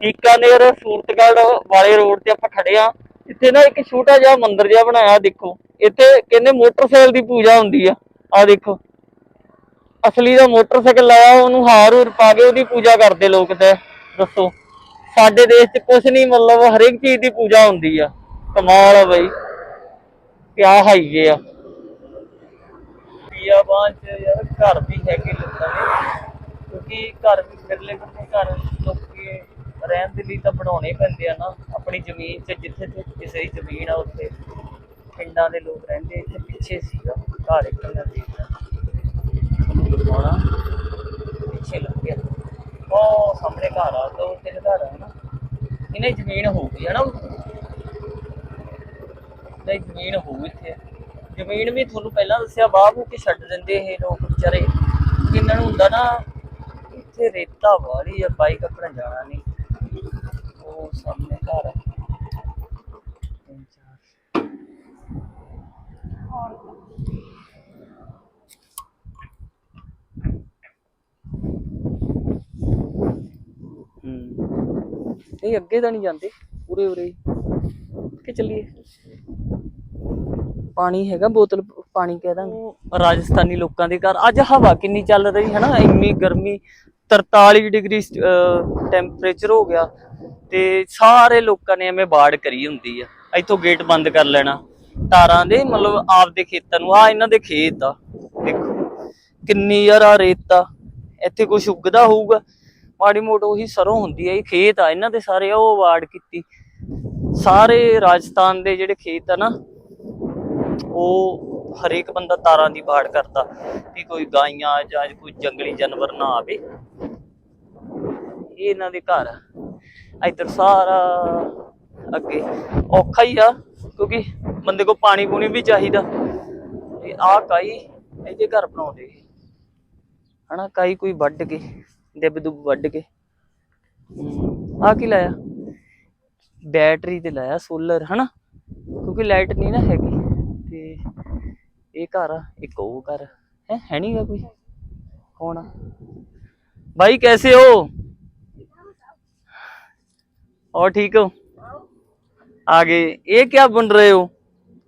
ਬੀਕਾਨੇਰ, ਸੂਰਤਗੜ੍ਹ ਵਾਲੇ ਰੋਡ ਤੇ ਆਪਾਂ ਖੜੇ ਆ ਇੱਥੇ ਨਾ ਇੱਕ ਛੋਟਾ ਜਿਹਾ ਮੰਦਿਰ ਜਿਹਾ ਬਣਾਇਆ, ਦੇਖੋ। ਇੱਥੇ ਕਹਿੰਦੇ ਮੋਟਰਸਾਈਕਲ ਦੀ ਪੂਜਾ ਹੁੰਦੀ ਆ। ਆ ਦੇਖੋ। ਅਸਲੀ ਦਾ ਮੋਟਰਸਾਈਕਲ ਲਾਇਆ, ਉਹਨੂੰ ਹਾਰ ਹੂਰ ਪਾ ਕੇ ਉਹਦੀ ਪੂਜਾ ਕਰਦੇ ਲੋਕ ਤੇ। ਦੱਸੋ। ਸਾਡੇ ਦੇਸ਼ 'ਚ ਕੁਛ ਨਹੀਂ, ਮਤਲਬ ਹਰੇਕ ਚੀਜ਼ ਦੀ ਪੂਜਾ ਹੁੰਦੀ ਆ। ਕਮਾਲ ਆ ਬਈ। ਕਿਆ ਹਾਈਏ ਆ। ਪੀਆ ਬਾਂਚ ਯਾਰ ਘਰ ਵੀ ਹੈਗੇ ਲੋਕਾਂ ਦੇ। ਕਿਉਂਕਿ ਘਰ ਵੀ ਫਿਰਲੇ ਫਿਰਲੇ ਘਰ ਲੋਕੀ ਰਹਿਣ ਦੇ ਲਈ ਤਾਂ ਬਣਾਉਣੇ ਪੈਂਦੇ ਆ ਨਾ। ਆਪਣੀ ਜ਼ਮੀਨ 'ਚ ਜਿੱਥੇ ਤੇ ਕਿਸੇ ਦੀ ਜ਼ਮੀਨ ਆ ਉੱਥੇ ਪਿੰਡਾਂ ਦੇ ਲੋਕ ਰਹਿੰਦੇ ਇੱਥੇ ਪਿੱਛੇ ਸੀਗਾ, ਘਰ ਇੱਕ ਨਦੀ ਹੋਣਾ ਪਿੱਛੇ ਲੱਗ ਗਿਆ। ਉਹ ਸਾਹਮਣੇ ਘਰ ਆ, ਦੋ ਤਿੰਨ ਘਰ ਆ ਨਾ। ਇਹਨੇ ਜ਼ਮੀਨ ਹੋਊਗੀ ਹੈ ਨਾ ਨਹੀਂ, ਜ਼ਮੀਨ ਹੋਊ ਇੱਥੇ। ਜ਼ਮੀਨ ਵੀ ਤੁਹਾਨੂੰ ਪਹਿਲਾਂ ਦੱਸਿਆ, ਬਾਹਰ ਹੋ ਕੇ ਛੱਡ ਦਿੰਦੇ ਇਹ ਲੋਕ ਵਿਚਾਰੇ? ਇਹਨਾਂ ਨੂੰ ਹੁੰਦਾ ਨਾ, ਇੱਥੇ ਰੇਤਾ ਵਾਲੀ ਆ ਬਾਈਕ ਆਪਣਾ ਜਾਣਾ ਨਹੀਂ। ਉਹ ਸਾਹਮਣੇ ਘਰ ਆ ਤਿੰਨ ਚਾਰ ਹੂੰ ਨਹੀਂ, ਅੱਗੇ ਤਾਂ ਨਹੀਂ ਜਾਂਦੇ। ਉਰੇ ਉਰੇ। ਕਿ ਚੱਲੀਏ। ਪਾਣੀ ਹੈਗਾ, ਬੋਤਲ ਪਾਣੀ ਕਹਿ ਦਾਂਗੇ। ਰਾਜਸਥਾਨੀ ਲੋਕਾਂ ਦੇ ਘਰ। ਅੱਜ ਹਵਾ ਕਿੰਨੀ ਚੱਲ ਰਹੀ ਹੈ ਨਾ, ਇੰਨੀ ਗਰਮੀ 43 ਡਿਗਰੀ ਟੈਂਪਰੇਚਰ ਹੋ ਗਿਆ। ਤੇ ਸਾਰੇ ਲੋਕਾਂ ਨੇ ਐਵੇਂ ਬਾੜ ਕਰੀ ਹੁੰਦੀ ਆ। ਇੱਥੋਂ ਗੇਟ ਬੰਦ ਕਰ ਲੈਣਾ। ਤਾਰਾਂ ਦੇ, ਮਤਲਬ ਆਪਦੇ ਖੇਤਾਂ ਨੂੰ ਆ ਇਹਨਾਂ ਦੇ ਖੇਤ ਆ। ਦੇਖੋ, ਕਿੰਨੀ ਯਾਰ ਆ ਰੇਤ ਇੱਥੇ ਕੁਝ ਉੱਗਦਾ ਹੋਊਗਾ। ਮਾੜੀ ਮੋਟ ਉਹੀ ਸਰੋਂ ਹੁੰਦੀ ਆ, ਇਹ ਖੇਤ ਆ। ਇਹਨਾਂ ਦੇ ਸਾਰੇ ਉਹ ਵਾੜ ਕੀਤੀ। ਸਾਰੇ ਰਾਜਸਥਾਨ ਦੇ ਜਿਹੜੇ ਖੇਤ ਆ ਨਾ, ਉਹ ਹਰੇਕ ਬੰਦਾ ਤਾਰਾਂ ਦੀ ਬਾੜ ਕਰਦਾ ਕਿ ਕੋਈ ਗਾਈਆਂ ਜਾਂ ਕੋਈ ਜੰਗਲੀ ਜਾਨਵਰ ਨਾ ਆਵੇ। ਇਹ ਇਹਨਾਂ ਦੇ ਘਰ ਆ। ਇੱਧਰ ਸਾਰਾ ਅੱਗੇ ਔਖਾ ਹੀ ਆ, ਕਿਉਂਕਿ ਬੰਦੇ ਕੋ ਪਾਣੀ ਪੂਣੀ ਵੀ ਚਾਹੀਦਾ। ਇਹ ਆ ਕਾਈ ਇਹਦੇ ਘਰ ਬਣਾਉਂਦੇ ਹਨਾ, ਕਾਈ ਕੋਈ ਵੱਢ ਕੇ ਦਿਬ ਦੁਬ ਵੱਢ ਕੇ। ਆ ਕੀ ਲਾਇਆ? ਬੈਟਰੀ ਤੇ ਲਾਇਆ ਸੋਲਰ, ਹਨਾ? ਕਿਉਂਕਿ ਲਾਈਟ ਨਹੀਂ ਨਾ ਹੈਗੀ। ਤੇ ਇਹ ਘਰ ਇੱਕ ਉਹ ਘਰ। ਹੈ ਹੈ ਨਹੀਂਗਾ ਕੋਈ? ਕੌਣ ਆ? ਭਾਈ ਕੈਸੇ ਹੋ? और ठीक हो? आगे ये क्या बन रहे हो?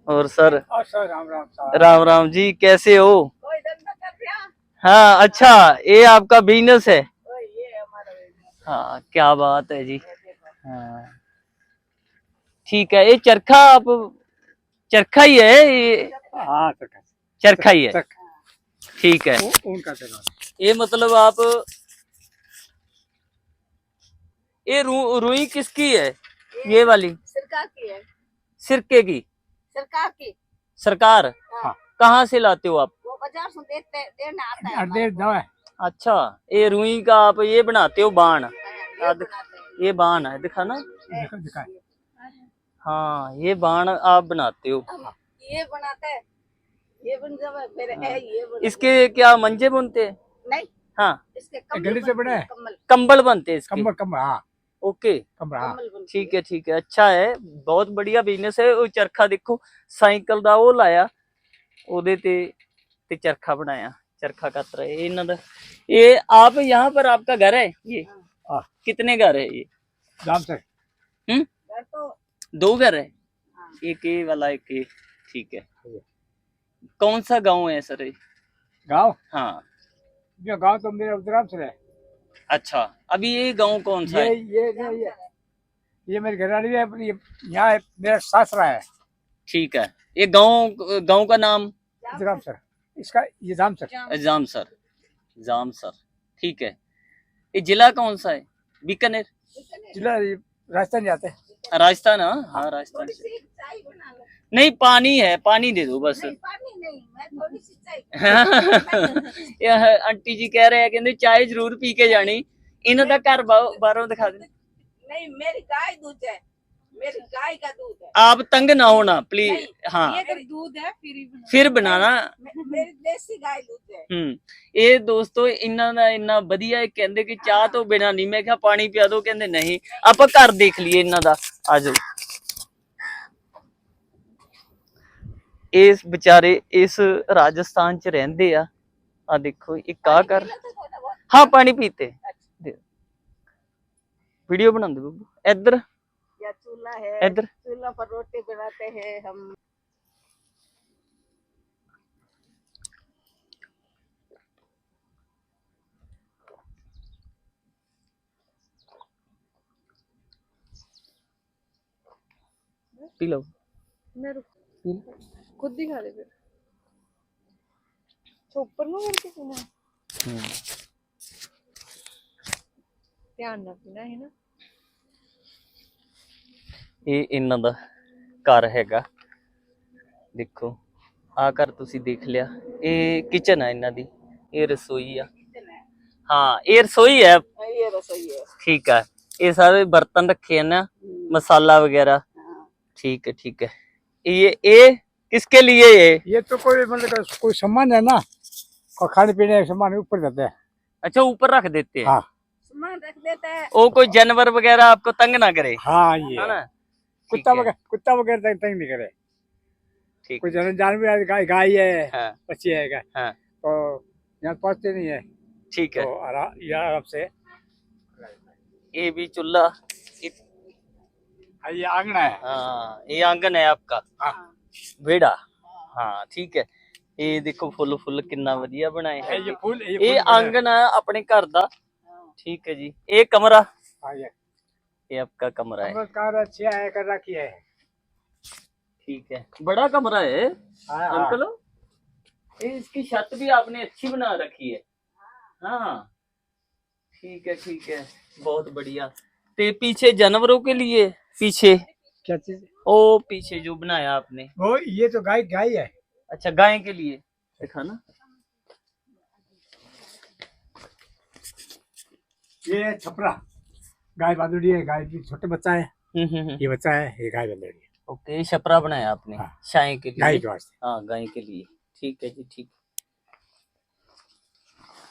और सर? राम राम राम राम जी कैसे हो? कोई धंधा कर रहा? हाँ अच्छा ये आपका बिज़नेस है? हाँ क्या बात है जी। हाँ। ठीक है ये चरखा आप चरखा ही है ये? हाँ चरखा। ही है। ठीक है। ये मतलब आप ये रू, रुई किसकी है? ये वाली। सरकार की है। सिरके की। सरकार की। सरकार? हाँ। कहाँ से लाते हो आप? वो बाज़ार से देते देना आता है दवा अच्छा ये रुई का आप ये बनाते हो बाण? ये हाँ, हैं। ये बाण है दिखा ना? दिखा हाँ ये बाण आप बनाते हो। ये बनाते हैं। ये बन जावे फिर है। ये बन इसके क्या मंजे बनते? हैं नहीं। हाँ। इसके कम्बल गले से बनते बना हैं, है? कम्बल बनते हैं इसके। कमर कमर हाँ। ओके कमर हाँ कम्बल बनते ਠੀਕ ਹੈ ਠੀਕ ਹੈ ਅੱਛਾ ਹੈ ਬਹੁਤ ਬੜੀਆ ਬਿਜ਼ਨਸ ਹੈ ਉਹ ਚਰਖਾ ਦੇਖੋ ਸਾਈਕਲ ਦਾ ਉਹ ਲਾਇਆ ਉਹਦੇ ਤੇ ਤੇ ਚਰਖਾ ਬਣਾਇਆ ਚਰਖਾ ਕੱਤ ਰਹੇ ਇਹਨਾਂ ਦਾ ਇਹ ਆਪ यहाँ पर आपका घर है ये हाँ कितने घर है ये जाम से हम्म घर तो दो घर है हाँ, एक ये वाला एक ये ठीक है कौन सा गांव है सर ये गाँव हाँ जो गाँव तो मेरा उधराम से है अच्छा। अभी ये गाँव कौन सा ये है? ये ये ये, ये मेरी घरवाली है ये यहाँ मेरा सासरा है। ठीक है। ये गाँव गाँव का नाम? उधराम सर। इसका ये जाम सर। जाम सर। जाम सर। ठीक है। ये जिला कौन सा है? बीकानेर? जिला राजस्थान जाते हैं। राजस्थान हाँ हाँ राजस्थान थोड़ी से सी चाय बना लो नहीं पानी है पानी दे दो बस नहीं पानी नहीं मैं थोड़ी सी चाय ਇਹ ਆਂਟੀ ਜੀ ਕਹਿ ਰਹੇ ਆ ਕਹਿੰਦੇ ਚਾਹ ਜ਼ਰੂਰ ਪੀ ਕੇ ਜਾਣੀ ਇਹਨਾਂ ਦਾ ਘਰ ਬਾਹਰੋਂ ਬਾਹਰੋਂ ਦਿਖਾ ਦੇ नहीं मेरी गाय दूध है मेरी गाय का दूध है आप तंग ना होना प्लीज नहीं, हाँ ये अगर दूध है फिर ही बना ਫਿਰ ਬਣਾਣਾ मे- मेरी देसी गाय दूध है ਹੂੰ ਇਹ ਦੋਸਤੋ ਇਹਨਾਂ ਦਾ ਇੰਨਾ ਵਧੀਆ ਇਹ ਕਹਿੰਦੇ ਕਿ ਚਾਹ ਤੋਂ ਬਿਨਾ ਨਹੀਂ ਮੈਂ ਕਿਹਾ ਪਾਣੀ ਪਿਆ ਦੋ ਕਹਿੰਦੇ ਨਹੀਂ ਆਪਾਂ ਘਰ ਦੇਖ ਲਈਏ ਇਹਨਾਂ ਦਾ ਆਜੋ ਇਸ ਵਿਚਾਰੇ ਇਸ ਰਾਜਸਥਾਨ ਚ ਰਹਿੰਦੇ ਆ ਆ ਦੇਖੋ ਇੱਕ ਆ ਕਰ पीला तो थोड़ा बहुत हाँ पानी पीते हैं। दे- ਵੀਡੀਓ ਬਣਾਉਂਦੇ ਬੱਬੂ ਇੱਧਰ या चूल्हा है ਇੱਧਰ चूल्हा पर रोटी बनाते हैं हम ਪੀ ਲਓ ਮੈਂ ਰੁਕ ਖੁਦ ਹੀ ਖਾ ਲੈ ਫਿਰ ਅੱਛਾ, ਉੱਪਰ ਨੂੰ ਕਰਕੇ ਪੀਣਾ ਹੈ? ਹੂੰ ਧਿਆਨ ਨਾਲ ਪੀਣਾ ਹੈ ਨਾ ਇਹ ਇਹਨਾਂ ਦਾ ਘਰ ਹੈਗਾ ਦੇਖੋ ਆ ਘਰ ਤੁਸੀਂ ਦੇਖ ਲਿਆ ਇਹ ਕਿਚਨ ਹੈ ਇਹਨਾਂ ਦੀ ਇਹ ਰਸੋਈ ਆ ਹਾਂ ਇਹ ਰਸੋਈ ਹੈ ये रसोई है ਠੀਕ ਹੈ ਇਹ ਸਾਰੇ ਬਰਤਨ ਰੱਖੇ ਹਨ ਨਾ मसाला वगैरह हाँ। ठीक है ठीक है ये ये किसके लिए ये? ये तो कोई मतलब कि कोई सामान है ना? खाने पीने का सामान ऊपर जाता है। अच्छा ऊपर रख देते हैं? हाँ। सामान रख देता है। वो कोई जानवर वगैरह आपको तंग ना करे? हाँ ये। कुत्ता है, वगैरह कुत्ता वगैरह तंग तंग नहीं करे। ठीक कोई जन जानवर है, गाय गाय है हाँ। बच्ची है गाय। हाँ। तो यहाँ पहुँचते नहीं है। ठीक है। तो ये आराम से। ये भी चूल्हा। हाँ, ये आंगना है। हाँ ये आँगन है आपका। हाँ। वेड़ा हाँ ठीक है ਇਹ ਦੇਖੋ ਫੁੱਲ ਫੁੱਲ ਕਿੰਨਾ ਵਧੀਆ ਬਣਾਏ ये ਹੈ ये फूल ये ਇਹ फूल बना है। ਆਂਗਨ ਹੈ ਆਪਣੇ ਘਰ ਦਾ ਠੀਕ ਹੈ ਜੀ ਇਹ ਕਮਰਾ हाँ ये ये आपका कमरा है कमर कार अच्छी है कर रखी है ठीक है बड़ा कमरा है हाँ, हाँ। अंकल ये इसकी छत भी आपने अच्छी बना रखी है हाँ ठीक है ठीक है बहुत बढ़िया ते पीछे जानवरों के लिए पीछे क्या चीज़? ओ पीछे जो बनाया आपने। वो ये तो गाय गाय है। अच्छा गाय के लिए देखा ना। ये है छपरा। गाय बांधुड़ी है गाय की छोटे बच्चा है। हम्म, हम्म, हम्म। ये बच्चा है ये गाय बांधुड़ी है। ओके छपरा बनाया आपने हाँ। के गाय लिए के वास्ते। हाँ गाय के लिए। ठीक है जी ठीक।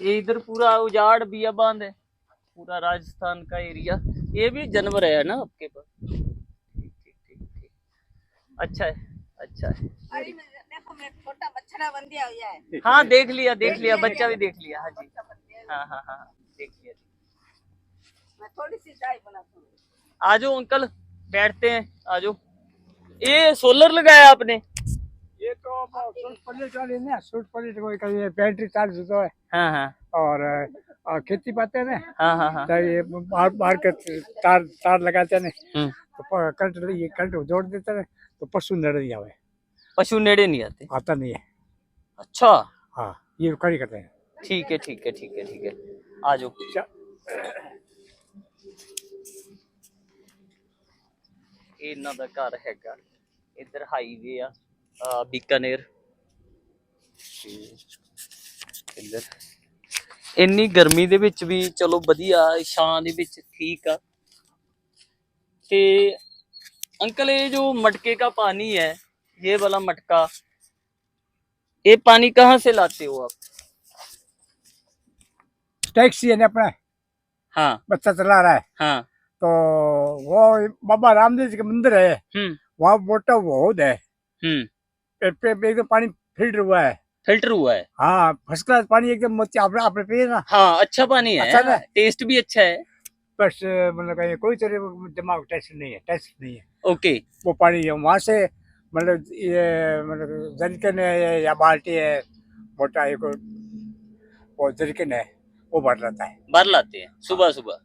ये इधर पूरा उजाड़ बिया बाँध। है पूरा राजस्थान का एरिया। ये भी जानवर है ना आपके पास? अच्छा है अच्छा है। अरे देखो मैं छोटा बछड़ा बन हुआ है हाँ देख लिया देख लिया बच्चा भी देख लिया हाँ जी। है। हाँ हाँ देख लिया मैं थोड़ी सी चाय बनाती हूँ आ अंकल बैठते हैं आ जाओ ये सोलर लगाया आपने? ये तो सूट पल्ले चालीस ना सूट पल्ले कोई कहीं पैंतीस होता है। हाँ हाँ। और खेती पाते हैं ना? हाँ हाँ हाँ। तो ये बाहर बाहर के तार तार लगाते हैं ना हम्म, तो प- करंट ये करंट जोड़ देते हैं। तो पशु नड़ नहीं आवे पशु नेड़े नहीं आते आता नहीं है अच्छा हाँ ये कड़ी करते हैं ठीक है ठीक है ठीक है ठीक है आ जाओ चा- ਇਹ ਇਹਨਾਂ ਦਾ ਘਰ ਹੈਗਾ ਇੱਧਰ ਹਾਈਵੇ ਆ ਆ ਬੀਕਾਨੇਰ ਤੇ ਇੱਧਰ ਇੰਨੀ ਗਰਮੀ ਦੇ ਵਿੱਚ ਵੀ ਚਲੋ ਵਧੀਆ ਛਾਂ ਦੇ ਵਿੱਚ ਠੀਕ ਆ ਤੇ अंकल ये जो मटके का पानी है ये वाला मटका ये पानी कहाँ से लाते हो आप टैक्सी है ना अपना हाँ बच्चा चला रहा है हाँ तो वो बाबा रामदेव जी का मंदिर है हम्म वहाँ मोटा बहुत है हम्म पे- पे- पे एकदम पानी फिल्टर हुआ है फिल्टर हुआ है हाँ फर्स्ट क्लास पानी एकदम मोती आपने आपने पिए ना हाँ अच्छा पानी है अच्छा ना? टेस्ट भी अच्छा है बस मतलब कहीं कोई तरह दिमाग टेस्ट नहीं है टेस्ट नहीं है। ओके वो पानी है वहाँ से मतलब ये मतलब जरिकन है या बाल्टी है मोटा एक वो जरिकन है वो भर लाता है। भर लाते हैं सुबह सुबह।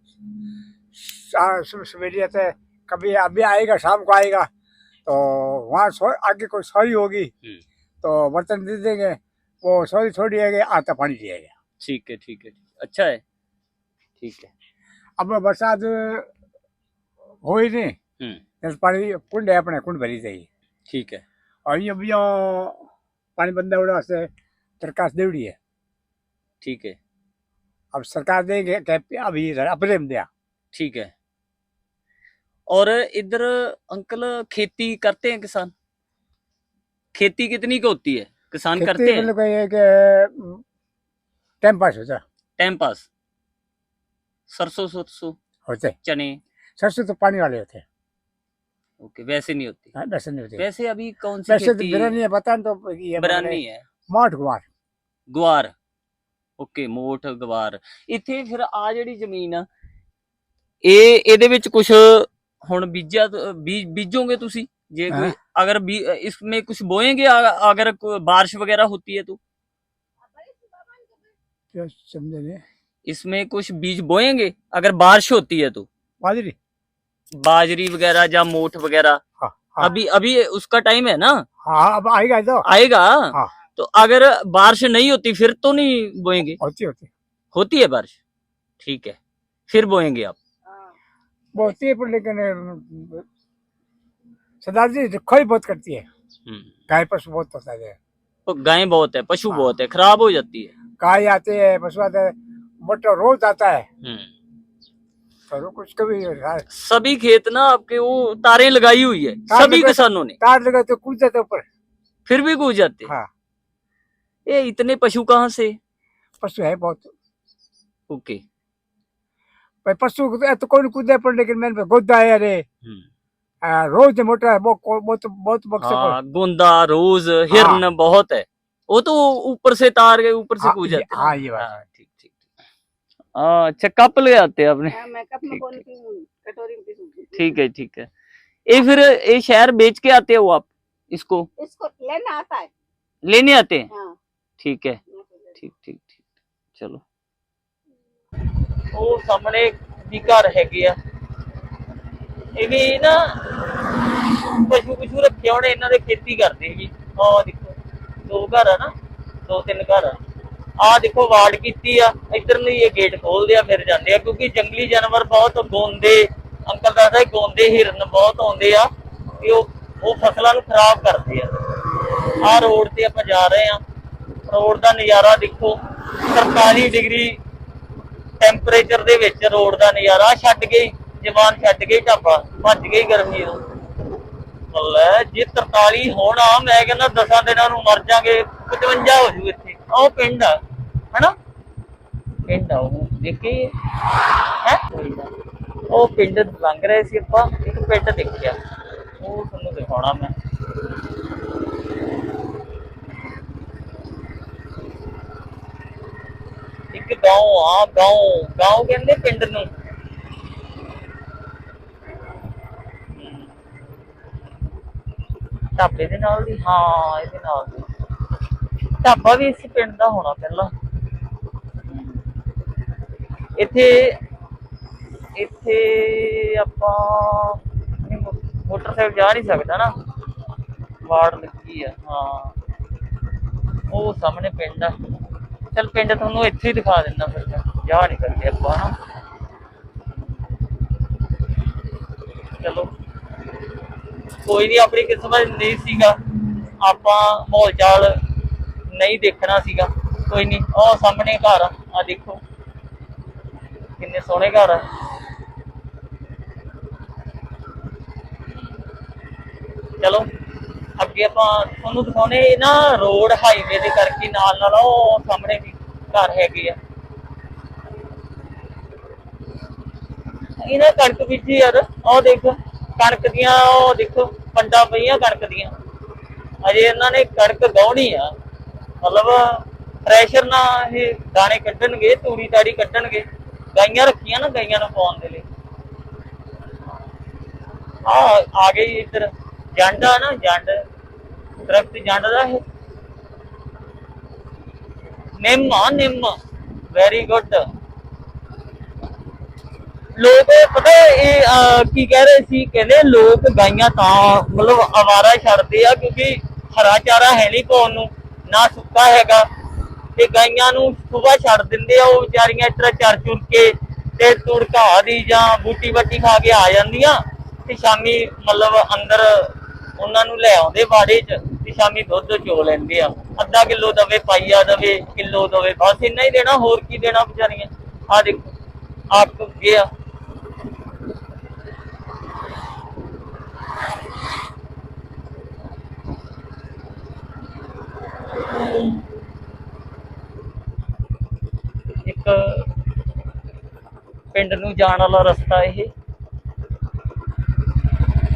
सुबह सवेरे आता है कभी अभी आएगा शाम को आएगा तो वहाँ आगे कोई सॉरी होगी हम्म। तो बर्तन दे देंगे वो सॉरी छोड़ी आएगी आता पानी दिएगा ठीक है ठीक है। अच्छा है। ठीक है। अब बरसात हो ही नहीं हम्म तो पानी कुंड है अपने कुंड भरी चाहिए ठीक है और ये भैया पानी बंदा उड़ा से सरकार देवड़ी है ठीक है अब सरकार देंगे क्या अभी अपने में दिया ठीक है और इधर अंकल खेती करते हैं किसान खेती कितनी की होती है किसान खेती करते हैं मतलब ये कि टाइम पास होता टाइम पास सरसों सरसों होते चने सरसों तो पानी वाले होते हैं ओके वैसे नहीं होती हाँ, वैसे नहीं होते वैसे अभी कौन सी वैसे तो खेती बिरानी है पता नहीं तो ये ਬਰਾਨੀ ਹੈ माठ गुआर ਗਵਾਰ ਓਕੇ ਮੋਠ ਗਵਾਰ ਇੱਥੇ ਫਿਰ ਆ ਜਿਹੜੀ ਜ਼ਮੀਨ ਆ ਇਹ ਇਹਦੇ ਵਿੱਚ ਕੁਝ ਹੁਣ ਬੀਜਿਆ ਤਾਂ- ਬੀਜ ਬੀਜੋਗੇ ਤੁਸੀਂ ਜੇ कोई हाँ। अगर बी, इसमें कुछ बोएंगे अ- अगर कोई बारिश वगैरह होती है तो क्या समझे नहीं इसमें कुछ बीज बोएँगे? अगर बारिश होती है तो। बाजरी। बाजरी वगैरह या मोठ वगैरह। हाँ हाँ। अभी अभी उसका टाइम है ना? हाँ अब आएगा तो आएगा? हाँ। तो अगर बारिश नहीं होती फिर तो नहीं बोएँगे? होती होती। होती है बारिश? ठीक है। फिर बोएँगे आप। होती है पर लेकिन सरदार जी ही बहुत करती है। हम्म। गाय पशु बहुत होता है। गाय बहुत है पशु हाँ। बहुत है खराब हो जाती है। गाय आते हैं पशु आते हैं। मोटर रोज आता है। हम्म। तो कुछ कभी सभी खेत ना आपके वो तारे लगाई हुई है सभी किसानों ने। तार लगा तो कूद जाते ऊपर। फिर भी कूद जाते? हाँ। ये इतने पशु कहाँ से? पशु है बहुत। ओके। भाई पशु तो- तो कौन कूदे पर लेकिन मैंने गोदा है अरे। रोज मोटर है बहुत बहुत बहुत हाँ गोंदा रोज हिरन बहुत है। वो तो ऊपर से तार के ऊपर से हाँ, कूद जाते। हाँ, ये बात हाँ। हाँ, अच्छा कप ले आते हैं आपने हाँ, मैं कप में ठीक, कौन ठीक। पीऊं कटोरी में पीऊं ठीक है ठीक है ये फिर ये शहर बेच के आते हो आप इसको इसको लेना आता है लेने आते हैं हाँ ठीक है ਠੀਕ ਠੀਕ ਠੀਕ ਚਲੋ ਉਹ ਸਾਹਮਣੇ ਵੀ ਘਰ ਹੈਗੇ ਆ ਇਹ ਵੀ ਨਾ ਪਸ਼ੂ ਪਸ਼ੂ ਰੱਖੇ ਹੋਣੇ ਇਹਨਾਂ ਦੇ ਖੇਤੀ ਕਰਦੇ ਵੀ ਆਹ ਦੇਖੋ ਦੋ ਘਰ ਆ ਨਾ ਦੋ ਤਿੰਨ ਘਰ ਆ ਆਹ ਦੇਖੋ ਵਾਰਡ ਕੀਤੀ ਆ, ਇੱਧਰ ਨੂੰ ਇਹ ਗੇਟ ਖੋਲਦੇ ਆ, ਫਿਰ ਜਾਂਦੇ ਆ, ਕਿਉਂਕਿ ਜੰਗਲੀ ਜਾਨਵਰ ਬਹੁਤ ਗੋਂਦੇ, ਅੰਕਲ ਦੱਸਦਾ ਗੋਂਦੇ ਹਿਰਨ ਬਹੁਤ ਆਉਂਦੇ ਆ ਤੇ ਉਹ ਉਹ ਫਸਲਾਂ ਨੂੰ ਖਰਾਬ ਕਰਦੇ ਆ। ਆਹ ਰੋਡ ਤੇ ਆਪਾਂ ਜਾ ਰਹੇ ਆ, ਰੋਡ ਦਾ ਨਜ਼ਾਰਾ ਦੇਖੋ 43 ਡਿਗਰੀ ਟੈਂਪਰੇਚਰ ਦੇ ਵਿੱਚ ਰੋਡ ਦਾ ਨਜ਼ਾਰਾ, ਛੱਡ ਗਈ ਜਵਾਨ ਛੱਡ ਗਈ ਢਾਬਾ, ਭੱਜ ਗਈ ਗਰਮੀ ਤੋਂ। ਲੈ ਜੇ 43 ਹੋਣਾ ਮੈਂ ਕਹਿੰਦਾ ਦਸਾਂ ਦਿਨਾਂ ਨੂੰ ਮਰ ਜਾਗੇ 55 ਹੋ ਜੂ ਇੱਥੇ। ਉਹ ਪਿੰਡ ਆ ਹਨਾ ਪਿੰਡ ਆ ਉਹ ਦੇਖੇ ਹੈ ਉਹ ਪਿੰਡ ਲੰਘ ਰਹੇ ਸੀ ਆਪਾਂ ਇੱਕ ਪਿੰਡ ਦੇਖਿਆ ਉਹ ਤੁਹਾਨੂੰ ਦਿਖਾਉਣਾ ਮੈਂ ਇੱਕ گاؤں ਆ گاؤں گاؤں ਕਹਿੰਦੇ ਪਿੰਡ ਨੂੰ ਢਾਬੇ ਦੇ ਨਾਲ ਦੀ ਹਾਂ ਇਹਦੇ ਨਾਲ ਦੀ ਢਾਬਾ ਵੀ ਇਸੇ ਪਿੰਡ ਦਾ ਹੋਣਾ ਪਹਿਲਾਂ। ਇੱਥੇ ਇੱਥੇ ਆਪਾਂ ਮੋਟਰਸਾਈਕਲ ਜਾ ਨਹੀਂ ਸਕਦਾ ਨਾ। ਵਾੜ ਲੱਗੀ ਆ, ਹਾਂ। ਉਹ ਸਾਹਮਣੇ ਪਿੰਡ ਆ। ਚਲ ਪਿੰਡ ਤੁਹਾਨੂੰ ਇੱਥੇ ਹੀ ਦਿਖਾ ਦਿੰਦਾ ਫਿਰ ਮੈਂ। ਜਾ ਨਹੀਂ ਕਰਦੇ ਆਪਾਂ ਨਾ। ਚਲੋ। ਕੋਈ ਨਹੀਂ ਆਪਣੀ ਕਿਸਮਤ ਨਹੀਂ ਸੀਗਾ। ਆਪਾਂ ਮਾਹੌਲ ਚਾਲ ਨਹੀਂ ਦੇਖਣਾ ਸੀਗਾ। ਕੋਈ ਨਹੀਂ ਉਹ ਸਾਹਮਣੇ ਘਰ ਆ, ਆਹ ਦੇਖੋ। ਕਿੰਨੇ ਸੋਹਣੇ ਘਰ ਆ। ਚਲੋ, ਅੱਗੇ ਆਪਾਂ ਤੁਹਾਨੂੰ ਦਿਖਾਉਣੇ ਇਹ ਨਾ ਰੋਡ ਹਾਈਵੇ ਦੇ ਕਰਕੇ ਨਾਲ ਨਾਲ ਉਹ ਸਾਹਮਣੇ ਵੀ ਘਰ ਹੈਗੇ ਆ। ਇਹਨਾਂ ਕਣਕ ਬੀਜੀ ਯਾਰ ਉਹ ਦੇਖ, ਕਣਕ ਦੀਆਂ ਉਹ ਦੇਖੋ, ਪੰਡਾ ਪਈਆਂ ਕਣਕ ਦੀਆਂ। ਅਜੇ ਇਹਨਾਂ ਨੇ ਕਣਕ ਗਾਉਣੀ ਆ। ਮਤਲਬ ਪ੍ਰੈਸ਼ਰ ਨਾਲ ਇਹ ਦਾਣੇ ਕੱਢਣਗੇ, ਤੂੜੀ ਤਾੜੀ ਕੱਢਣਗੇ। ਗਾਈਆਂ ਰੱਖੀਆਂ ਨਾ ਗਾਈਆਂ ਨੂੰ ਪਾਉਣ ਦੇ ਲਈ। ਆ ਆ ਗਈ ਇੱਧਰ ਜੰਡ ਆ ਨਾ, ਜੰਡ। ਦਰਖਤ ਜੰਡ ਦਾ ਇਹ। ਨਿੰਮ ਆ, ਨਿੰਮ। ਵੈਰੀ ਗੁੱਡ ਲੋਕ ਪਤਾ ਇਹ ਕੀ ਕਹਿ ਰਹੇ ਸੀ? ਕਹਿੰਦੇ ਲੋਕ ਗਾਈਆਂ ਤਾਂ ਮਤਲਬ ਆਵਾਰਾ ਛੱਡਦੇ ਆ ਕਿਉਂਕਿ ਹਰਾ ਚਾਰਾ ਹੈ ਨਹੀਂ ਪਾਉਣ ਨੂੰ। ਨਾ ਸੁੱਕਾ ਹੈਗਾ। ਤੇ ਗਾਈਆਂ ਨੂੰ ਸਵੇਰ ਛੱਡ ਦਿੰਦੇ ਆ, ਉਹ ਵਿਚਾਰੀਆਂ ਇਸ ਤਰ੍ਹਾਂ ਚਰ ਚੁਰ ਕੇ ਤੇ ਤੁੜ ਦੀ ਜਾਂ ਬੂਟੀ ਬੱਟੀ ਖਾ ਕੇ ਆ ਜਾਂਦੀਆਂ ਤੇ ਸ਼ਾਮੀ ਮਤਲਬ ਅੰਦਰ ਉਹਨਾਂ ਨੂੰ ਲੈ ਆਉਂਦੇ ਬਾੜੇ 'ਚ ਤੇ ਸ਼ਾਮੀ ਦੁੱਧ ਚੋ ਲੈਂਦੇ ਆ। ਅੱਧਾ ਕਿਲੋ ਦਵੇ ਪਾਈਆ ਦਵੇ, ਕਿਲੋ ਦਵੇ, ਬਸ ਇੰਨਾ ਹੀ ਦੇਣਾ, ਹੋਰ ਕੀ ਦੇਣਾ ਵਿਚਾਰੀਆਂ। ਆ ਦੇਖੋ, ਆਪ ਗਿਆ ਇੱਕ ਪਿੰਡ ਨੂੰ ਜਾਣ ਵਾਲਾ ਰਸਤਾ ਇਹ।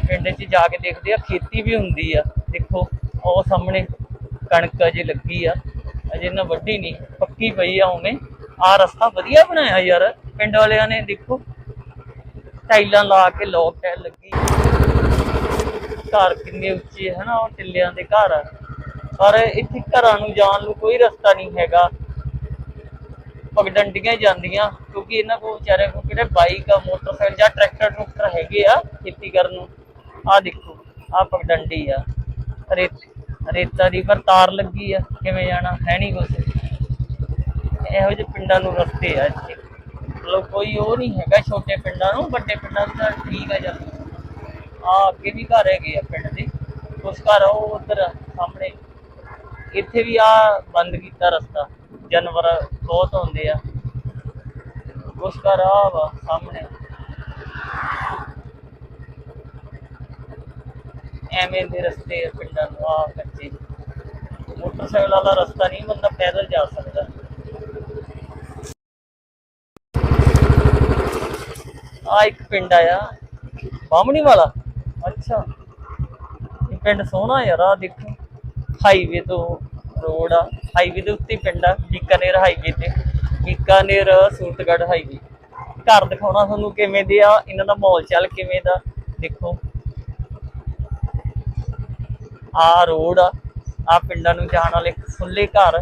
ਪਿੰਡ 'ਚ ਜਾ ਕੇ ਦੇਖਦੇ ਆ, ਖੇਤੀ ਵੀ ਹੁੰਦੀ ਆ। ਦੇਖੋ, ਉਹ ਸਾਹਮਣੇ ਕਣਕ ਅਜੇ ਲੱਗੀ ਆ। ਅਜੇ ਨਾ ਵੱਡੀ ਨਹੀਂ, ਪੱਕੀ ਪਈ ਆ ਉਵੇਂ ਆ ਰਸਤਾ ਵਧੀਆ ਬਣਾਇਆ ਯਾਰ, ਪਿੰਡ ਵਾਲਿਆਂ ਨੇ ਦੇਖੋ। ਟਾਈਲਾਂ ਲਾ ਕੇ ਲੋਕ ਟਾਈਲ ਲੱਗੀ ਘਰ ਕਿੰਨੇ ਉੱਚੇ ਹਨਾ, ਉਹ ਟਿੱਲਿਆਂ ਦੇ ਘਰ। ਆ ਪਰ ਇੱਥੇ ਘਰਾਂ ਨੂੰ ਜਾਣ ਨੂੰ ਕੋਈ ਰਸਤਾ ਨਹੀਂ ਹੈਗਾ। ਪਗਡੰਡੀਆਂ ਜਾਂਦੀਆਂ, ਕਿਉਂਕਿ ਇਹਨਾਂ ਕੋਲ ਵਿਚਾਰੇ ਕੋਲ ਕਿਹੜੇ ਬਾਈਕ ਆ, ਮੋਟਰਸਾਈਕਲ ਜਾਂ ਟਰੈਕਟਰ ਟਰੂਕਟਰ ਹੈਗੇ ਆ ਖੇਤੀ ਕਰਨ ਨੂੰ। ਆਹ ਦੇਖੋ, ਆਹ ਪਗਡੰਡੀ ਆ। ਰੇਤਾ ਦੀ ਪਰ ਤਾਰ ਲੱਗੀ ਆ, ਕਿਵੇਂ ਜਾਣਾ, ਹੈ ਨਹੀਂ ਕੁਛ। ਇਹੋ ਜਿਹੇ ਪਿੰਡਾਂ ਨੂੰ ਰਸਤੇ ਆ ਇੱਥੇ। ਮਤਲਬ ਕੋਈ ਉਹ ਨਹੀਂ ਹੈਗਾ ਛੋਟੇ ਪਿੰਡਾਂ ਨੂੰ, ਵੱਡੇ ਪਿੰਡਾਂ ਨੂੰ ਤਾਂ ਠੀਕ ਆ ਜਾਂਦੀ ਆ ਅੱਗੇ ਵੀ ਘਰ ਹੈਗੇ ਆ ਪਿੰਡ ਦੇ। ਕੁਛ ਘਰ ਉਹ ਉਧਰ ਸਾਹਮਣੇ। ਇੱਥੇ ਵੀ ਆ ਬੰਦ ਕੀਤਾ ਰਸਤਾ। ਜਾਨਵਰ ਬਹੁਤ ਹੁੰਦੇ ਆ। ਕੁਛ ਘਰ ਆ ਵਾ ਸਾਹਮਣੇ। ਐਵੇਂ ਦੇ ਰਸਤੇ ਆ ਪਿੰਡਾਂ ਨੂੰ ਆ ਕੱਚੇ ਮੋਟਰਸਾਈਕਲ ਵਾਲਾ ਰਸਤਾ ਨਹੀਂ, ਬੰਦਾ ਪੈਦਲ ਜਾ ਸਕਦਾ। ਆ ਇੱਕ ਪਿੰਡ ਆਇਆ ਬਾਹਮਣੀ ਵਾਲਾ ਅੱਛਾ। ਇਹ ਪਿੰਡ ਸੋਹਣਾ ਯਾਰ ਆ ਦੇਖੋ। ਹਾਈਵੇ ਤੋਂ ਰੋਡ ਆ ਹਾਈਵੇ ਦੇ ਉੱਤੇ ਪਿੰਡ ਆ, ਬੀਕਾਨੇਰ ਹਾਈਵੇ ਤੇ। ਬੀਕਾਨੇਰ, ਸੂਰਤਗੜ੍ਹ ਹਾਈਵੇ ਘਰ ਦਿਖਾਉਣਾ ਤੁਹਾਨੂੰ ਕਿਵੇਂ ਦੇ ਆ, ਇਹਨਾਂ ਦਾ ਮਾਹੌਲ ਚੱਲ ਕਿਵੇਂ ਦਾ, ਦੇਖੋ। ਆ ਰੋਡ ਆ ਆ ਪਿੰਡਾਂ ਨੂੰ ਜਾਣ ਵਾਲੇ ਖੁੱਲੇ ਘਰ,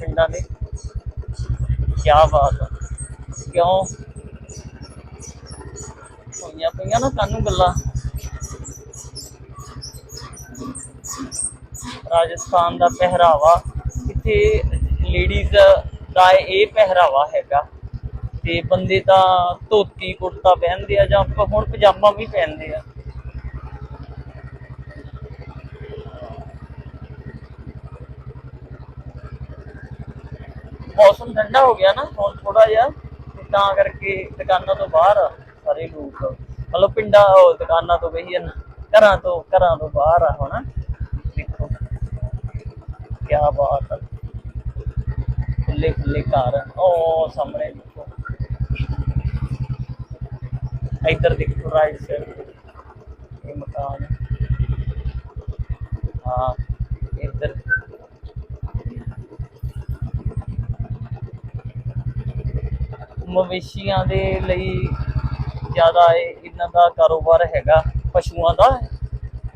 ਪਿੰਡਾਂ ਦੇ। ਕੀ ਬਾਤ ਆ। ਕਿਉਂ? ਹੋਈਆਂ ਪਈਆਂ ਨਾ ਸਾਨੂੰ ਗੱਲਾਂ। ਰਾਜਸਥਾਨ ਦਾ ਪਹਿਰਾਵਾ, ਇੱਥੇ ਲੇਡੀਜ਼ ਦਾ ਇਹ ਪਹਿਰਾਵਾ ਹੈਗਾ। ਤੇ ਬੰਦੇ ਤਾਂ ਧੋਤੀ ਕੁੜਤਾ ਪਹਿਨਦੇ ਆ ਜਾਂ ਹੁਣ ਪਜਾਮਾ ਵੀ ਪਹਿਨਦੇ ਆ। ਮੌਸਮ ਠੰਡਾ ਹੋ ਗਿਆ ਨਾ, ਹੁਣ ਥੋੜਾ ਜਿਹਾ, ਤੇ ਤਾਂ ਕਰਕੇ ਦੁਕਾਨਾਂ ਤੋਂ ਬਾਹਰ ਆ ਸਾਰੇ ਲੋਕ। ਮਤਲਬ ਪਿੰਡਾਂ ਦੁਕਾਨਾਂ ਤੋਂ ਬਈ ਘਰਾਂ ਤੋਂ ਘਰਾਂ ਤੋਂ ਬਾਹਰ ਆ ਹੁਣ। ਕੀ ਬਾਤ ਆ। ਖੁੱਲੇ ਖੁੱਲੇ ਘਰ। ਉਹ ਸਾਹਮਣੇ ਦੇਖੋ। ਇੱਧਰ ਦੇਖੋ, ਰਾਈਟ ਸਾਈਡ ਇਹ ਮਕਾਨ। ਹਾਂ, ਇੱਧਰ। ਮਵੇਸ਼ੀਆਂ ਦੇ ਲਈ ਜ਼ਿਆਦਾ ਇਹਨਾਂ ਦਾ ਕਾਰੋਬਾਰ ਹੈਗਾ, ਪਸ਼ੂਆਂ ਦਾ।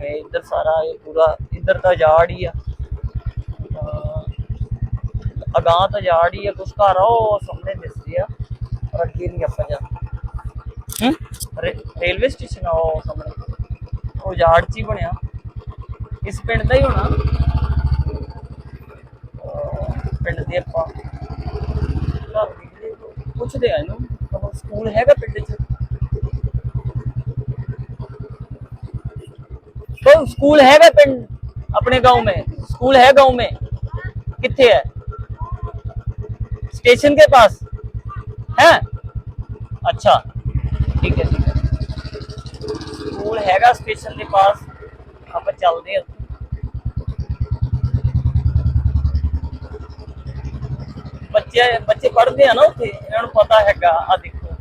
ਇੱਧਰ ਸਾਰਾ ਇਹ ਪੂਰਾ, ਇੱਧਰ ਤਾਂ ਜਾੜ ਹੀ ਆ। ਅਗਾਂਹ ਤਾਂ ਜਾੜ ਹੀ ਆ ਕੁਛ ਘਰ ਆ ਉਹ ਸਾਹਮਣੇ ਦਿਸਦੇ ਆ ਪਰ ਅੱਗੇ ਨਹੀਂ ਆਪਾਂ ਜਾ ਹੂੰ ਰੇ- ਰੇਲਵੇ ਸਟੇਸ਼ਨ ਆ ਉਹ ਸਾਹਮਣੇ ਉਹ ਜਾੜ ਚ ਹੀ ਬਣਿਆ ਇਸ ਪਿੰਡ ਦਾ ਹੀ ਹੋਣਾ ਅਹ ਪਿੰਡ ਦੇ ਆਪਾਂ ਘਰ ਨਿਕਲੇ ਪੁੱਛਦੇ ਆ ਇਹਨੂੰ ਕਹੋ ਸਕੂਲ ਹੈਗਾ ਪਿੰਡ ਚ तो स्कूल हैगा पिंड अपने गांव में स्कूल है गांव में कितने है स्टेशन के पास है अच्छा ठीक है ठीक है स्कूल हैगा स्टेशन के पास आप चलते हैं ਬੱਚੇ ਬੱਚੇ ਪੜ੍ਹਦੇ ਆ ਨਾ ਉੱਥੇ ਇਹਨਾਂ ਨੂੰ ਪਤਾ ਹੈਗਾ ਆ ਦੇਖੋ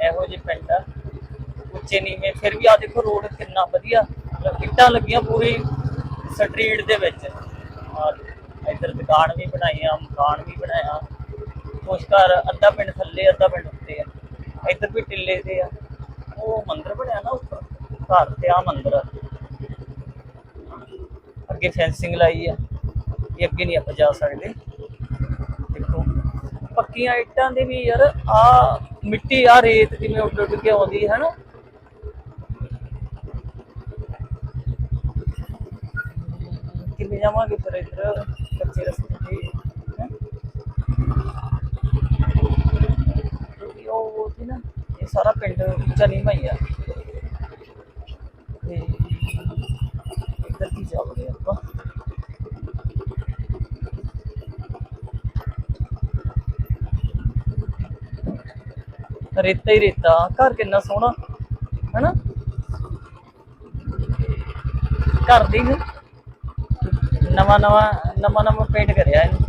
ਇਹੋ ਜਿਹੇ ਪਿੰਡ ਆ ਉੱਚੇ ਨੀਵੇਂ ਫਿਰ ਵੀ ਆ ਦੇਖੋ ਰੋਡ ਕਿੰਨਾ ਵਧੀਆ ਮਤਲਬ ਇੱਟਾਂ ਲੱਗੀਆਂ ਪੂਰੀ ਸਟਰੀਟ ਦੇ ਵਿੱਚ ਆ ਇੱਧਰ ਦੁਕਾਨ ਵੀ ਬਣਾਈ ਆ ਮਕਾਨ ਵੀ ਬਣਾਇਆ ਕੁਛ ਘਰ, ਅੱਧਾ ਪਿੰਡ ਥੱਲੇ, ਅੱਧਾ ਪਿੰਡ ਉੱਤੇ ਆ। ਇੱਧਰ ਵੀ ਟਿੱਲੇ ਦੇ ਆ। ਉਹ ਮੰਦਿਰ ਬਣਿਆ ਨਾ ਉੱਪਰ। ਘਰ ਤੇ ਆ ਮੰਦਿਰ। ਆ ਅੱਗੇ ਫੈਂਸਿੰਗ ਲਾਈ ਆ। ਇਹ ਅੱਗੇ ਨਹੀਂ ਆਪਾਂ ਜਾ ਸਕਦੇ। ਦੇਖੋ। ਪੱਕੀਆਂ ਇੱਟਾਂ ਦੇ ਵੀ ਯਾਰ, ਆ ਮਿੱਟੀ, ਆ ਰੇਤ ਜਿਵੇਂ ਉੱਡ ਉੱਡ ਕੇ ਆਉਂਦੀ ਹੈ ਨਾ ਕਿਵੇਂ ਜਾਵਾਂਗੇ ਫਿਰ ਇੱਧਰ? ਕੱਚੇ ਰਸਤੇ ਤੇ ਹੈਂ? ਕਿਉਂਕਿ ਉਹ ਉਹ ਨਾ ਇਹ ਸਾਰਾ ਪਿੰਡ ਉੱਚਾ ਨਹੀਂ ਭਈਆ ਤੇ ਇੱਧਰ ਕੀ ਜਾਵੜੇ ਆਪਾਂ। ਰੇਤਾ ਹੀ ਰੇਤਾ, ਘਰ ਕਿੰਨਾ ਸੋਹਣਾ, ਹੈਨਾ? ਘਰ ਦੀ ਨਵਾਂ ਨਵਾਂ ਨਵਾਂ ਨਵਾਂ ਪੇਂਟ ਕਰਿਆ ਇਹਨੂੰ।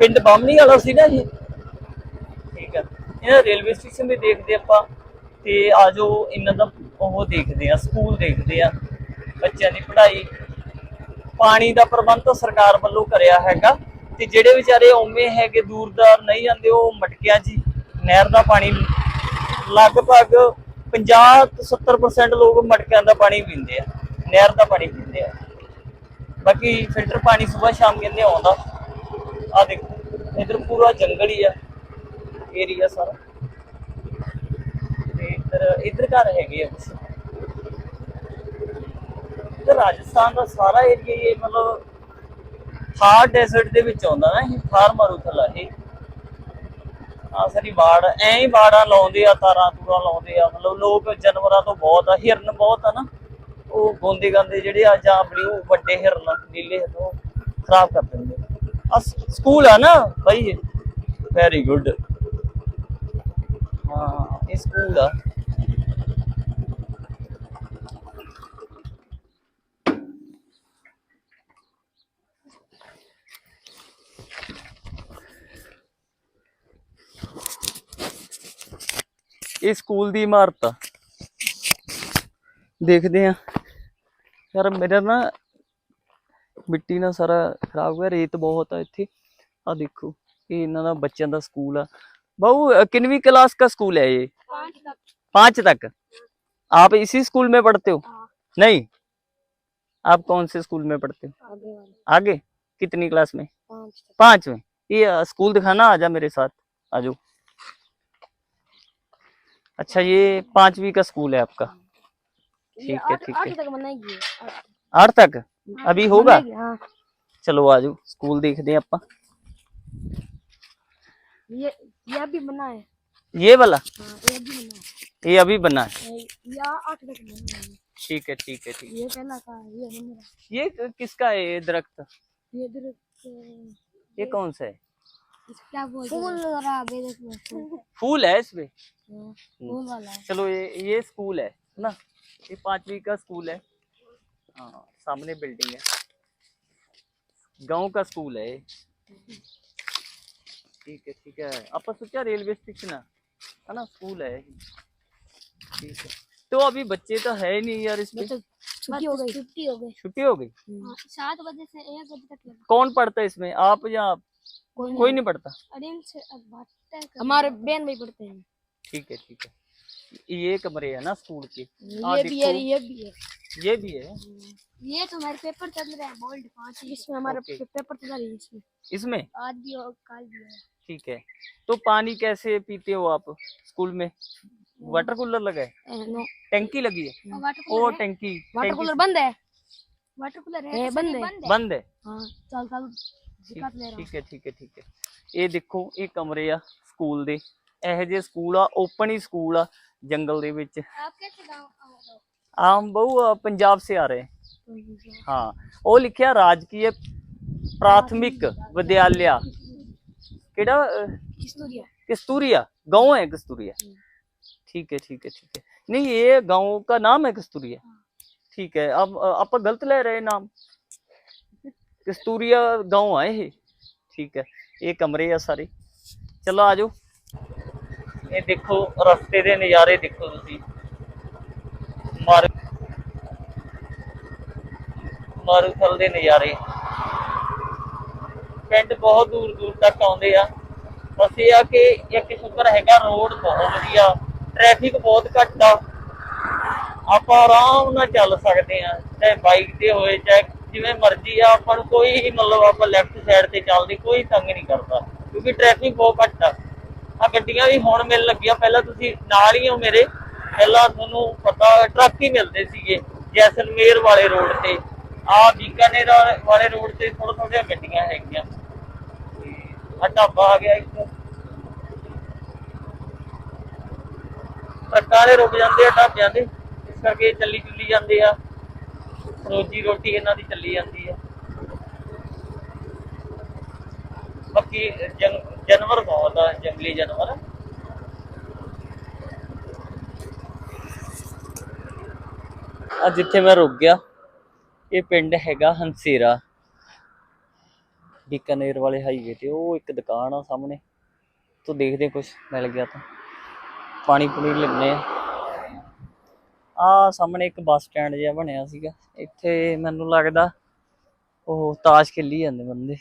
ਪਿੰਡ ਬਾਮਣੀ ਵਾਲਾ ਸੀ ਨਾ ਇਹ ਠੀਕ ਹੈ ਇਹਨਾਂ ਰੇਲਵੇ ਸਟੇਸ਼ਨ ਵੀ ਦੇਖਦੇ ਆਪਾਂ ਤੇ ਆਜੋ ਇਹਨਾਂ ਦਾ ਉਹ ਦੇਖਦੇ ਆ, ਸਕੂਲ ਦੇਖਦੇ ਆ, ਬੱਚਿਆਂ ਦੀ ਪੜ੍ਹਾਈ। ਪਾਣੀ ਦਾ ਪ੍ਰਬੰਧ ਤਾਂ ਸਰਕਾਰ ਵੱਲੋਂ ਕਰਿਆ ਹੈਗਾ ਤੇ ਜਿਹੜੇ ਵਿਚਾਰੇ ਉਵੇਂ ਹੈਗੇ, ਦੂਰਦਾਰ ਨਹੀਂ ਜਾਂਦੇ ਉਹ ਮਟਕਿਆਂ 'ਚ ਹੀ ਨਹਿਰ ਦਾ ਪਾਣੀ ਲਗਭਗ 50 ਤੋਂ 70% ਲੋਕ ਮਟਕਿਆਂ ਦਾ ਪਾਣੀ ਪੀਂਦੇ ਆ, ਨਹਿਰ ਦਾ ਪਾਣੀ ਪੀਂਦੇ ਆ। ਬਾਕੀ ਫਿਲਟਰ ਪਾਣੀ ਸਵੇਰ ਸ਼ਾਮ ਕਹਿੰਦੇ ਆਉਂਦਾ। ਆ ਦੇਖੋ, ਇਧਰ ਪੂਰਾ ਜੰਗਲ ਹੀ ਆ ਏਰੀਆ ਸਾਰਾ। ਤੇ ਇਧਰ ਇਧਰ ਘਰ ਹੈਗੇ ਆ ਕੁਛ। ਤੇ ਰਾਜਸਥਾਨ ਦਾ ਸਾਰਾ ਏਰੀਆ ਇਹ ਮਤਲਬ ਥਾਰ ਡੈਜ਼ਰਟ ਦੇ ਵਿੱਚ ਆਉਂਦਾ ਨਾ ਇਹ, ਥਾਰ ਮਾਰੂਥਲ ਆ ਇਹ। ਆ ਸਾਰੀ ਬਾੜ ਐਂ ਹੀ ਬਾੜਾਂ ਲਾਉਂਦੇ ਆ, ਤਾਰਾਂ ਤੂਰਾਂ ਲਾਉਂਦੇ ਆ, ਮਤਲਬ ਲੋਕ ਜਾਨਵਰਾਂ ਤੋਂ ਬਹੁਤ ਆ, ਹਿਰਨ ਬਹੁਤ ਆ ਨਾ। ਉਹ ਗੋਂਦੇ ਗਾਂਦੇ ਜਿਹੜੇ ਆ ਜਾਂ ਆਪਣੀ ਉਹ ਵੱਡੇ ਹਿਰਨ, ਨੀਲੇ ਹਿਰਨ, ਉਹ ਖਰਾਬ ਕਰ ਦਿੰਦੇ ਆ ਸ- ਸਕੂਲ ਆ ਨਾ ਭਾਈ ਵੈਰੀ ਗੁੱਡ ਹਾਂ, ਇਹ ਸਕੂਲ ਇਹ ਸਕੂਲ ਦੀ ਇਮਾਰਤ ਆ। ਦੇਖਦੇ ਆ। ਯਾਰ ਮੇਰਾ ਨਾ ਮਿੱਟੀ ਨਾਲ ਸਾਰਾ ਖਰਾਬ ਹੋਇਆ ਰੇਤ ਬਹੁਤ ਆ ਇੱਥੇ। ਆ ਦੇਖੋ ਇਹ ਇਹਨਾਂ ਦਾ ਬੱਚਿਆਂ ਦਾ ਸਕੂਲ ਆ। ਬਾਊ किनवी क्लास का स्कूल है ये पाँच तक आप इसी स्कूल में पढ़ते हो नहीं आप कौन से स्कूल में पढ़ते हो आगे, आगे? कितनी क्लास में पाँच में ये स्कूल दिखाना आजा मेरे साथ आज अच्छा ये पांचवी का स्कूल है आपका ठीक है ठीक है आठ तक अभी होगा? बनाएगी, हाँ। चलो आजो स्कूल देखते हैं आपा ये ये अभी बना है। ये वाला? हाँ ये अभी बना है। ये अभी बना है। ये- ये आठ तक बना है। ठीक है ठीक है ठीक ये पहला का है, ये मेरा ये किसका है ये दरख्त? ये इधर ये कौन सा है? क्या बोलते फूल फूल फूल है इसमें? हाँ, फूल वाला है। चलो ये ये स्कूल है ना? ये पांचवी का स्कूल है। हाँ सामने बिल्डिंग है। गाँव का स्कूल है ठीक है ठीक है। आप सोचा रेलवे स्टेशन है? है ना स्कूल है। ठीक है। तो अभी बच्चे तो है ही नहीं यार इसमें। छुट्टी हो गई। छुट्टी हो गई। छुट्टी हो गई? सात बजे से एक बजे तक कौन पढ़ता है इसमें? आप या आप? कोई कोई नहीं। पढ़ता? अरिन हमारे बहन भाई पढ़ते हैं। ठीक है ठीक है। ये कमरे है ना स्कूल के। ये भी है ये भी है। ये भी है? ये तो हमारे पेपर चल रहा है बोल्ड पाँच इसमें हमारा okay. पेपर तो चल रहा है इसमें। इसमें? आज भी और कल भी है। ठीक है। तो पानी कैसे पीते हो आप स्कूल में? वाटर कूलर लगा है? टंकी लगी है? हाँ, ओ टंकी वाटर कूलर बंद है? वाटर कूलर है बंद है। बंद है। हाँ, चल चल। ठीक है। ठीक है ठीक है। ये देखो ये कमरे आ स्कूल दे। ਇਹੋ ਜਿਹੇ ਸਕੂਲ ਆ ਓਪਨ ਹੀ ਸਕੂਲ ਆ ਜੰਗਲ ਦੇ ਵਿੱਚ आप कैसे गाँव आ रहे हो ਆਮ ਬਹੁ ਆ, ਪੰਜਾਬ ਸੇ ਆ ਰਹੇ ਹਾਂ ਉਹ ਲਿਖਿਆ ਰਾਜਕੀय ਪ੍ਰਾਥਮਿਕ ਵਿਦਿਆਲਿਆ ਕਿਹੜਾ ਅਹ, किस्तूरिया कस्तूरिया गांव है कस्तूरिया हम्म। ठीक है ठीक है ठीक है नहीं ये गांव का नाम है कस्तूरिया हाँ। ठीक है अब अ, आप गलत ले रहे हैं नाम कस्तूरिया गांव है ये ठीक है ये कमरे है सारे चलो आ जाओ ਇਹ ਦੇਖੋ, ਰਸਤੇ ਦੇ ਨਜ਼ਾਰੇ ਦੇਖੋ ਤੁਸੀਂ। ਮਾਰ ਮਾਰੂਥਲ ਦੇ ਨਜ਼ਾਰੇ। ਪਿੰਡ ਬਹੁਤ ਦੂਰ ਦੂਰ ਤੱਕ ਆਉਂਦੇ ਆ। ਬਸ ਇਹ ਆ ਕਿ ਇੱਕ ਸ਼ੁਕਰ ਹੈਗਾ, ਰੋਡ ਬਹੁਤ ਵਧੀਆ। ਟ੍ਰੈਫਿਕ ਬਹੁਤ ਘੱਟ ਆ। ਆਪਾਂ ਆਰਾਮ ਨਾਲ ਚੱਲ ਸਕਦੇ ਆ, ਚਾਹੇ ਬਾਈਕ ਤੇ ਹੋਏ, ਚਾਹੇ ਜਿਵੇਂ ਮਰਜ਼ੀ ਆ ਆਪਾਂ ਨੂੰ ਕੋਈ ਮਤਲਬ ਆਪਾਂ ਲੈਫਟ ਸਾਈਡ ਤੇ ਚੱਲਦੇ, ਕੋਈ ਤੰਗ ਨਹੀਂ ਕਰਦਾ, ਕਿਉਂਕਿ ਟ੍ਰੈਫਿਕ ਬਹੁਤ ਘੱਟ ਆ। ਆ ਗੱਡੀਆਂ ਵੀ ਹੁਣ ਮਿਲਣ ਲੱਗੀਆਂ। ਪਹਿਲਾਂ ਤੁਸੀਂ ਨਾਲ ਹੀ ਹੋ ਮੇਰੇ। ਪਹਿਲਾਂ ਤੁਹਾਨੂੰ ਪਤਾ, ਟਰੱਕ ਹੀ ਮਿਲਦੇ ਸੀਗੇ, ਜੈਸਲਮੇਰ ਵਾਲੇ ਰੋਡ ਤੇ। ਆ ਬੀਕਾਨੇਰ ਵਾਲੇ- ਰੋਡ ਤੇ ਥੋੜਾ ਥੋੜੀਆਂ ਗੱਡੀਆਂ ਹੈਗੀਆਂ। ਆ ਢਾਬਾ ਆ ਗਿਆ ਇੱਕ ਟਰੱਕਾਂ ਦੇ ਰੁਕ ਜਾਂਦੇ ਆ, ਢਾਬਿਆਂ ਦੇ। ਇਸ ਕਰਕੇ ਚੱਲੀ ਚੁੱਲੀ ਜਾਂਦੇ ਆ। ਰੋਜੀ ਰੋਟੀ ਇਹਨਾਂ ਦੀ ਚੱਲੀ ਜਾਂਦੀ ਆ। ਬਾਕੀ ਜੰਗ- ਜਾਨਵਰ ਬਹੁਤ ਆ, ਜੰਗਲੀ ਜਾਨਵਰ। ਆ ਜਿੱਥੇ ਮੈਂ ਰੁਕ ਗਿਆ। ਇਹ ਪਿੰਡ ਹੈਗਾ ਹੰਸੇਰਾ ਬੀਕਾਨੇਰ ਵਾਲੇ ਹਾਈਵੇ ਤੇ, ਉਹ ਇੱਕ ਦੁਕਾਨ ਆ ਸਾਹਮਣੇ। ਤੋਂ ਦੇਖਦੇ ਕੁਝ ਮਿਲ ਗਿਆ ਤਾਂ। ਪਾਣੀ ਪੂਣੀ ਲੈਣੇ ਆ। ਆ ਸਾਹਮਣੇ ਇੱਕ ਬੱਸ ਸਟੈਂਡ ਜਿਹਾ ਬਣਿਆ ਸੀਗਾ। ਇੱਥੇ ਮੈਨੂੰ ਲੱਗਦਾ ਉਹ ਤਾਸ਼ ਖੇਲੀ ਜਾਂਦੇ ਬੰਦੇ।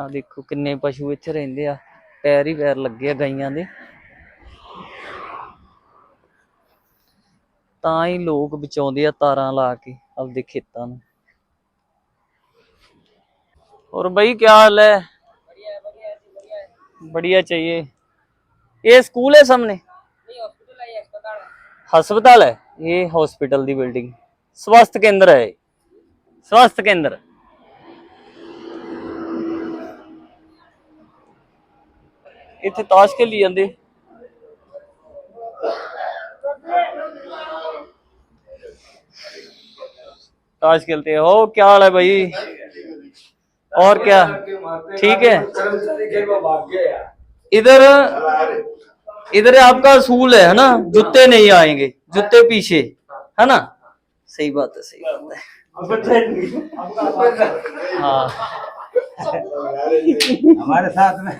ਆ ਦੇਖੋ ਕਿੰਨੇ ਪਸ਼ੂ ਇੱਥੇ ਰਹਿੰਦੇ ਆ। ਪੈਰ ਹੀ ਪੈਰ ਲੱਗੇ ਆ ਗਾਈਆਂ ਦੇ ਤਾਂ ਹੀ ਲੋਕ ਬਚਾਉਂਦੇ ਆ ਤਾਰਾਂ ਲਾ ਕੇ ਆਪਦੇ ਖੇਤਾਂ ਨੂੰ और भाई क्या हाल है बढ़िया चाहिए ये स्कूल है सामने अस्पताल है ये हॉस्पिटल दी बिल्डिंग स्वास्थ्य केंद्र है स्वास्थ्य केंद्र ਇੱਥੇ ਤਾਸ਼ ਖੇਲੀ ਜਾਂਦੇ ताश खेलते हो क्या हाल है भाई और क्या ठीक है इधर इधर आपका असूल है है ना जूते नहीं आएंगे जूते पीछे है ना सही बात है सही बात है हाँ हमारे साथ में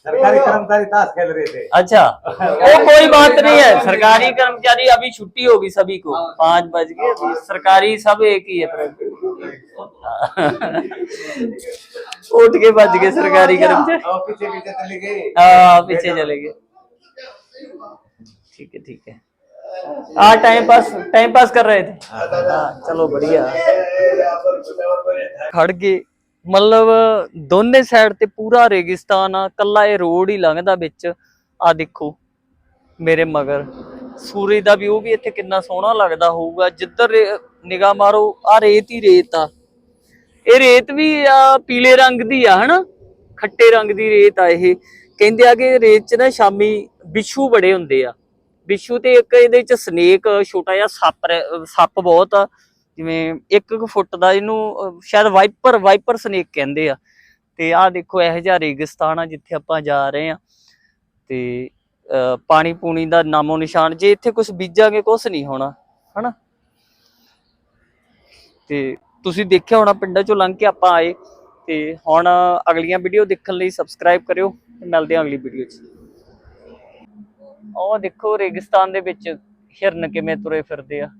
सरकारी कर्मचारी ताश खेल रहे थे। अच्छा वो कोई बात नहीं है। सरकारी कर्मचारी अभी छुट्टी होगी सभी को। पाँच बज के सरकारी सब एक ही है उठ के बज गए सरकारी कर्मचारी। हाँ पीछे चले गए। ठीक है ठीक है। आ टाइम पास टाइम पास कर रहे थे। हाँ, चलो बढ़िया। खड़गे। ਮਤਲਬ ਦੋਨੇ ਸਾਈਡ ਤੇ ਪੂਰਾ ਰੇਗਿਸਤਾਨ ਆ, ਕੱਲਾ ਇਹ ਰੋਡ ਹੀ ਲੰਘਦਾ ਵਿੱਚ। ਆ ਦੇਖੋ, ਮੇਰੇ ਮਗਰ। ਸੂਰਜ ਦਾ ਵਿਊ ਵੀ ਇੱਥੇ ਕਿੰਨਾ ਸੋਹਣਾ ਲੱਗਦਾ ਹੋਊਗਾ। ਜਿੱਧਰ ਨਿਗਾਹ ਮਾਰੋ ਆ ਰੇਤ ਹੀ ਰੇਤ ਆ। ਇਹ ਰੇਤ ਵੀ ਆ ਪੀਲੇ ਰੰਗ ਦੀ ਆ, ਹਨਾ? ਖੱਟੇ ਰੰਗ ਦੀ ਰੇਤ ਆ ਇਹ। ਕਹਿੰਦੇ ਆ ਕਿ ਰੇਤ 'ਚ ਨਾ ਸ਼ਾਮੀ ਬਿੱਛੂ ਬੜੇ ਹੁੰਦੇ ਆ। ਬਿੱਛੂ ਤੇ ਇੱਕ ਇਹਦੇ 'ਚ ਸਨੇਕ ਛੋਟਾ ਜਿਹਾ ਸੱਪ ਰਹਿ- ਸੱਪ ਬਹੁਤ ਆ। ਜਿਵੇਂ 1 ਫੁੱਟ ਦਾ ਇਹਨੂੰ ਸ਼ਾਇਦ ਵਾਈਪਰ ਵਾਈਪਰ ਸਨੇਕ ਕਹਿੰਦੇ ਆ। ਤੇ ਆਹ ਦੇਖੋ ਇਹ ਜਿਹਾ ਰੇਗਿਸਤਾਨ ਆ ਜਿੱਥੇ ਆਪਾਂ ਜਾ ਰਹੇ ਆ। ਤੇ ਅਹ, ਪਾਣੀ ਪੂਣੀ ਦਾ ਨਾਮੋ ਨਿਸ਼ਾਨ ਜੇ ਇੱਥੇ ਕੁਝ ਬੀਜਾਂਗੇ ਕੁਝ ਨਹੀਂ ਹੋਣਾ ਹਨਾ? ਤੇ ਤੁਸੀਂ ਦੇਖਿਆ ਹੋਣਾ ਪਿੰਡਾਂ ਚੋਂ ਲੰਘ ਕੇ ਆਪਾਂ ਆਏ ਤੇ ਹੁਣ ਅਗਲੀਆਂ ਵੀਡੀਓ ਦੇਖਣ ਲਈ ਸਬਸਕ੍ਰਾਈਬ ਕਰਿਓ ਮਿਲਦੇ ਹਾਂ ਅਗਲੀ ਵੀਡੀਓ 'ਚ। ਉਹ ਦੇਖੋ ਰੇਗਿਸਤਾਨ ਦੇ ਵਿੱਚ ਹਿਰਨ ਕਿਵੇਂ ਤੁਰੇ ਫਿਰਦੇ ਆ।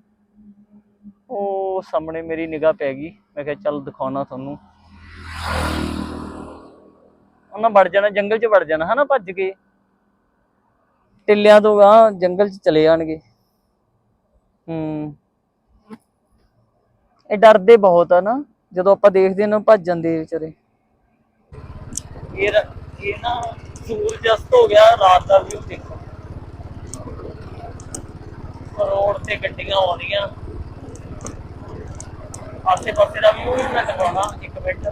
ਉਹ ਸਾਹਮਣੇ ਮੇਰੀ ਨਿਗਾਹ ਪੈ ਗਈ। ਮੈਂ ਕਿਹਾ, ਚੱਲ ਦਿਖਾਉਣਾ ਤੁਹਾਨੂੰ। ਉਹਨਾਂ ਵੜ ਜਾਣਾ, ਜੰਗਲ 'ਚ ਵੜ ਜਾਣਾ, ਹਨਾ ਭੱਜ ਕੇ। ਟਿੱਲਿਆਂ ਤੋਂ ਗਾਂ ਜੰਗਲ 'ਚ ਚਲੇ ਜਾਣਗੇ। ਹੂੰ। ਇਹ ਡਰਦੇ ਬਹੁਤ ਆ ਨਾ, ਜਦੋਂ ਆਪਾਂ ਦੇਖਦੇ ਇਹਨਾਂ ਭੱਜ ਜਾਂਦੇ ਵਿਚਾਰੇ। ਇਹ ਇਹ ਨਾ ਸੂਰਜ ਅਸਤ ਹੋ ਗਿਆ, ਰਾਤ ਦਾ ਵੀ ਦੇਖੋ। ਰੋਡ ਤੇ ਗੱਡੀਆਂ ਆਉਂਦੀਆਂ। ਆਸੇ ਪਾਸੇ ਦਾ ਵੀ ਮੈਂ ਦਿਖਾਉਣਾ, ਇੱਕ ਮਿੰਟ।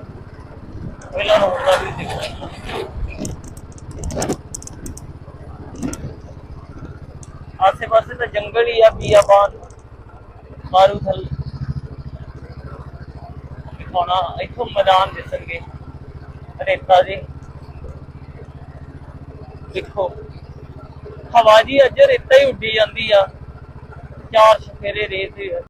ਪਹਿਲਾਂ ਰੋਡ ਦਾ ਵੀ ਦੇਖੋ। ਆਸੇ ਪਾਸੇ ਤਾਂ ਜੰਗਲ ਹੀ ਆ ਬੀਆਬਾਨ ਮਾਰੂ ਥਲ। ਦਿਖਾਉਣਾ, ਇੱਥੋਂ ਮੈਦਾਨ ਦਿਸਣਗੇ। ਰੇਤਾ ਜੀ। ਦੇਖੋ। ਹਵਾ ਜੀ ਅੱਜ ਰੇਤਾ ਹੀ ਉੱਡੀ ਜਾਂਦੀ ਆ। ਚਾਰ ਸ਼ਫੇਰੇ ਰੇਤ